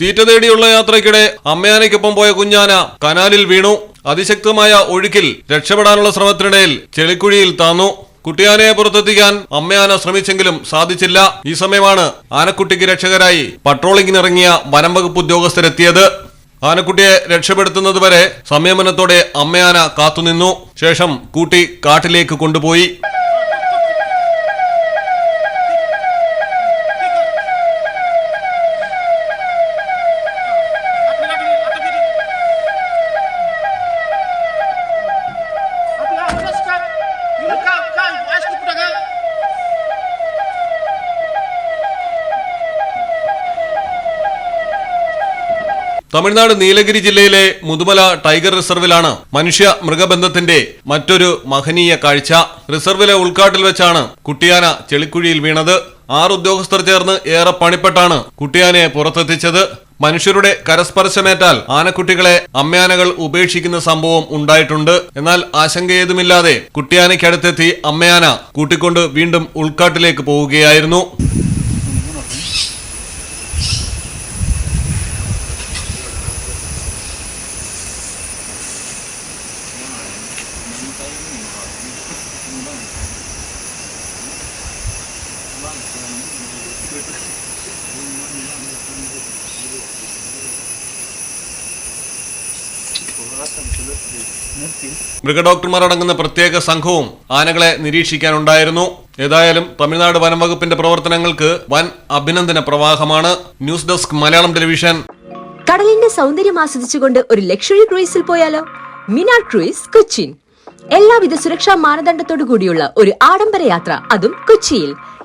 തീറ്റ തേടിയുള്ള യാത്രയ്ക്കിടെ അമ്മയാനയ്ക്കൊപ്പം പോയ കുഞ്ഞാന കനാലിൽ വീണു. അതിശക്തമായ ഒഴുക്കിൽ രക്ഷപ്പെടാനുള്ള ശ്രമത്തിനിടയിൽ ചെളിക്കുഴിയിൽ താന്നു. കുട്ടിയാനയെ പുറത്തെത്തിക്കാൻ അമ്മയാന ശ്രമിച്ചെങ്കിലും സാധിച്ചില്ല. ഈ സമയമാണ് ആനക്കുട്ടിക്ക് രക്ഷകരായി പട്രോളിംഗിനിറങ്ങിയ വനം വകുപ്പ് ഉദ്യോഗസ്ഥരെത്തിയത്. ആനക്കുട്ടിയെ രക്ഷപ്പെടുത്തുന്നതുവരെ സംയമനത്തോടെ അമ്മയാന കാത്തുനിന്നു. ശേഷം കൂട്ടി കാട്ടിലേക്ക് കൊണ്ടുപോയി. തമിഴ്നാട് നീലഗിരി ജില്ലയിലെ മുതുമല ടൈഗർ റിസർവിലാണ് മനുഷ്യ മൃഗബന്ധത്തിന്റെ മറ്റൊരു മഹനീയ കാഴ്ച. റിസർവിലെ ഉൾക്കാട്ടിൽ വെച്ചാണ് കുട്ടിയാന ചെളിക്കുഴിയിൽ വീണത്. ആറ് ഉദ്യോഗസ്ഥർ ചേർന്ന് ഏറെ പണിപ്പെട്ടാണ് കുട്ടിയാനയെ പുറത്തെത്തിച്ചത്. മനുഷ്യരുടെ കരസ്പർശമേറ്റാൽ ആനക്കുട്ടികളെ അമ്മയാനകൾ ഉപേക്ഷിക്കുന്ന സംഭവം ഉണ്ടായിട്ടുണ്ട്. എന്നാൽ ആശങ്കയേതുമില്ലാതെ കുട്ടിയാനയ്ക്കടുത്തെത്തി അമ്മയാന കൂട്ടിക്കൊണ്ട് വീണ്ടും ഉൾക്കാട്ടിലേക്ക് പോവുകയായിരുന്നു. മൃഗഡോക്ടർമാർ അടങ്ങുന്ന പ്രത്യേക സംഘവും ആനകളെ നിരീക്ഷിക്കാനുണ്ടായിരുന്നു. ഏതായാലും തമിഴ്നാട് വനം വകുപ്പിന്റെ പ്രവർത്തനങ്ങൾക്ക് വൻ അഭിനന്ദന പ്രവാഹമാണ്. News desk Malayalam television. കടലിന്റെ സൗന്ദര്യം ആസ്വദിച്ചുകൊണ്ട് ഒരു ലക്ഷറി ക്രൂയിസിൽ പോയാലോ? മിനാർ ക്രൂയിസ് കൊച്ചിൻ. എല്ലാവിധ സുരക്ഷാ മാനദണ്ഡത്തോടു കൂടിയുള്ള ഒരു ആഡംബര യാത്ര അതും കൊച്ചിയിൽ.